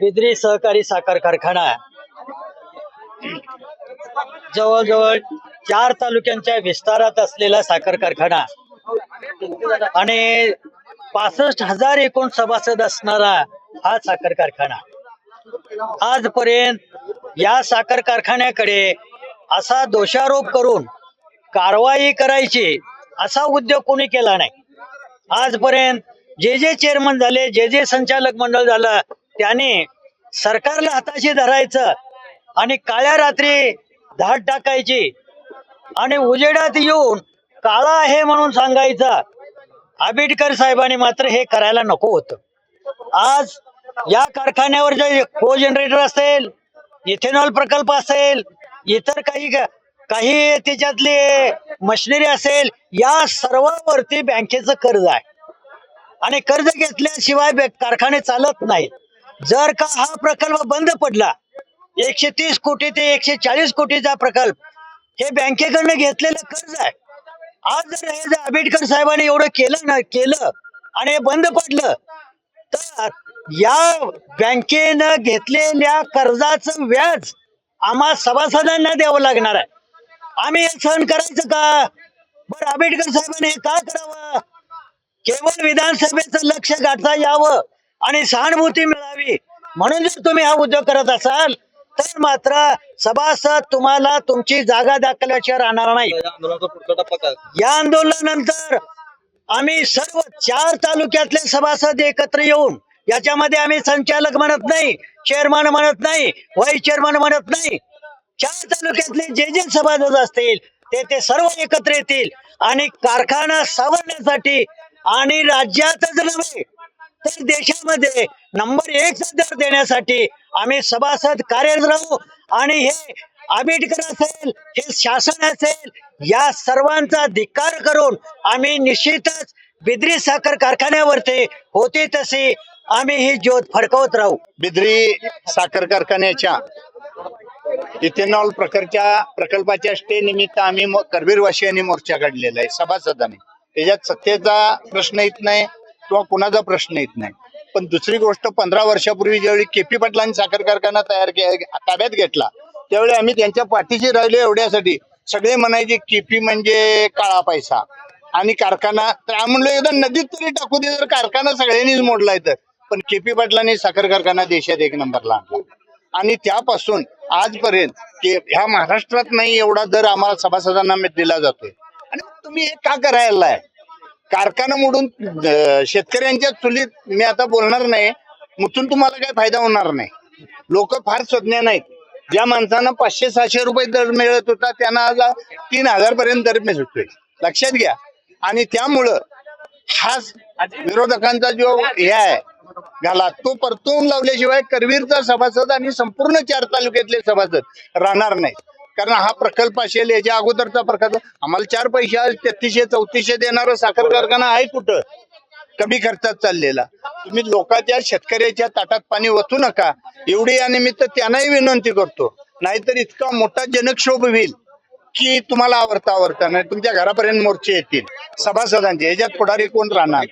बिद्री सहकारी साखर कारखाना. जवळजवळ चार तालुक्यांच्या विस्तारात असलेला साखर कारखाना. आणि पासष्ट हजार एकूण सभासद असणारा हा साखर कारखाना. आजपर्यंत या साखर कारखान्याकडे असा दोषारोप करून कारवाई करायची असा उद्योग कोणी केला नाही. आजपर्यंत जे जे चेअरमन झाले जे जे संचालक मंडळ झालं त्याने सरकारला हाताशी धरायचं आणि काळ्या रात्री धाड टाकायची आणि उजेडात येऊन काळा आहे म्हणून सांगायचं आंबेडकर साहेबांनी मात्र हे करायला नको होत. आज या कारखान्यावर जे को जनरेटर असेल इथेनॉल प्रकल्प असेल इतर काही काही त्याच्यातली मशिनरी असेल या सर्वांवरती बँकेचं कर्ज आहे. आणि कर्ज घेतल्याशिवाय कारखाने चालत नाहीत. जर का हा प्रकल्प बंद पडला एकशे तीस कोटी ते एकशे चाळीस कोटीचा प्रकल्प हे बँकेकडनं घेतलेलं कर्ज आहे. आज जर हे जर आंबेडकर साहेबांनी एवढं केलं ना केलं आणि हे बंद पडलं तर या बँकेनं घेतलेल्या कर्जाचं व्याज आम्हा सभासदांना द्यावं लागणार आहे. आम्ही हे सहन करायचं का? बरं आंबेडकर साहेबांनी हे का करावं? केवळ विधानसभेचं लक्ष गाठता यावं. आणि सहानुभूती मिळावी. म्हणून जर तुम्ही हा उद्योग करत असाल तर मात्र सभासद तुम्हाला तुमची जागा दाखल्याशिवाय राहणार नाही. या आंदोलनानंतर आम्ही सर्व चार तालुक्यातले सभासद एकत्र येऊन याच्यामध्ये आम्ही संचालक म्हणत नाही चेअरमन म्हणत नाही व्हाईस चेअरमन म्हणत नाही. चार तालुक्यातले जे जे सभासद असतील ते ते सर्व एकत्र येतील आणि कारखाना सावरण्यासाठी आणि राज्यातच नव्हे तर देशामध्ये नंबर एक सदर देण्यासाठी आम्ही सभासद कार्यरत राहू. आणि हे आंबेडकर असेल हे शासन असेल या सर्वांचा धिक्कार करून आम्ही निश्चितच बिद्री साखर कारखान्यावरती होती तशी आम्ही ही ज्योत फडकवत राहू. बिद्री साखर कारखान्याच्या इथेनॉल प्रकारच्या प्रकल्पाच्या स्टे निमित्त आम्ही मो- करवीरवासियांनी मोर्चा काढलेला आहे सभासदांनी. त्याच्यात सत्तेचा प्रश्न येत नाही किंवा कुणाचा प्रश्न येत नाही. पण दुसरी गोष्ट पंधरा वर्षापूर्वी ज्यावेळी केपी पाटलांनी साखर कारखाना तयार केला ताब्यात घेतला त्यावेळी आम्ही त्यांच्या पाठीशी राहिलो एवढ्यासाठी. सगळे म्हणायचे केपी म्हणजे काळा पैसा. आणि कारखाना तर म्हणलो एकदा नदीत तरी टाकू दे जर कारखाना सगळ्यांनीच मोडलाय तर पण केपी पाटलांनी साखर कारखाना देशात एक नंबरला आणला. आणि त्यापासून आजपर्यंत ह्या महाराष्ट्रात नाही एवढा दर आम्हाला सभासदांना मी दिला जातोय. आणि तुम्ही हे का करायला आहे? कारखाना मोडून शेतकऱ्यांच्या चुलीत मी आता बोलणार नाही. मुतून तुम्हाला काही फायदा होणार नाही. लोक फार सज्ञ नाहीत. ज्या माणसांना पाचशे सहाशे रुपये दर मिळत होता त्यांना आज तीन हजार पर्यंत दर मिळतोय. लक्षात घ्या. आणि त्यामुळं हाच विरोधकांचा जो हे आहे घाला तो परतवून लावल्याशिवाय करवीरचा सभासद आणि संपूर्ण चार तालुक्यातले सभासद राहणार नाही कारण हा प्रकल्प असेल याच्या अगोदरचा प्रकल्प. आम्हाला चार पैसे तेहतीसशे चौतीसशे देणारा साखर कारखाना आहे कुठं? कमी खर्चात चाललेला. तुम्ही लोकांच्या शेतकऱ्याच्या ताटात पाणी ओतू नका. एवढी या निमित्त त्यांनाही विनंती करतो. नाहीतर इतका मोठा जनक्षोभ होईल की तुम्हाला आवडता आवडता नाही तुमच्या घरापर्यंत मोर्चे येतील. सभासदांचे याच्यात पुढारी कोण राहणार?